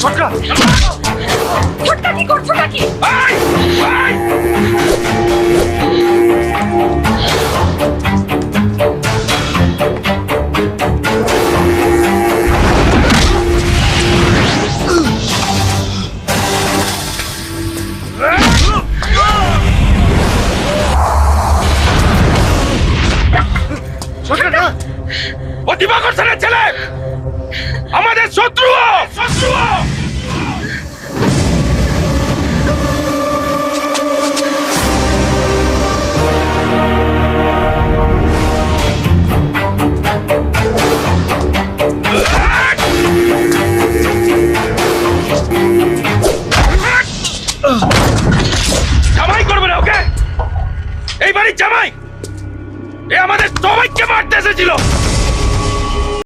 ছোটকা ছোটকা কি করছো নাকি দিবাকর ছেলে। আমাদের শত্রু শত্রু করবে না, ওকে? এই জামাই। এ আমাদের সবাইকে মারতে এসেছিল।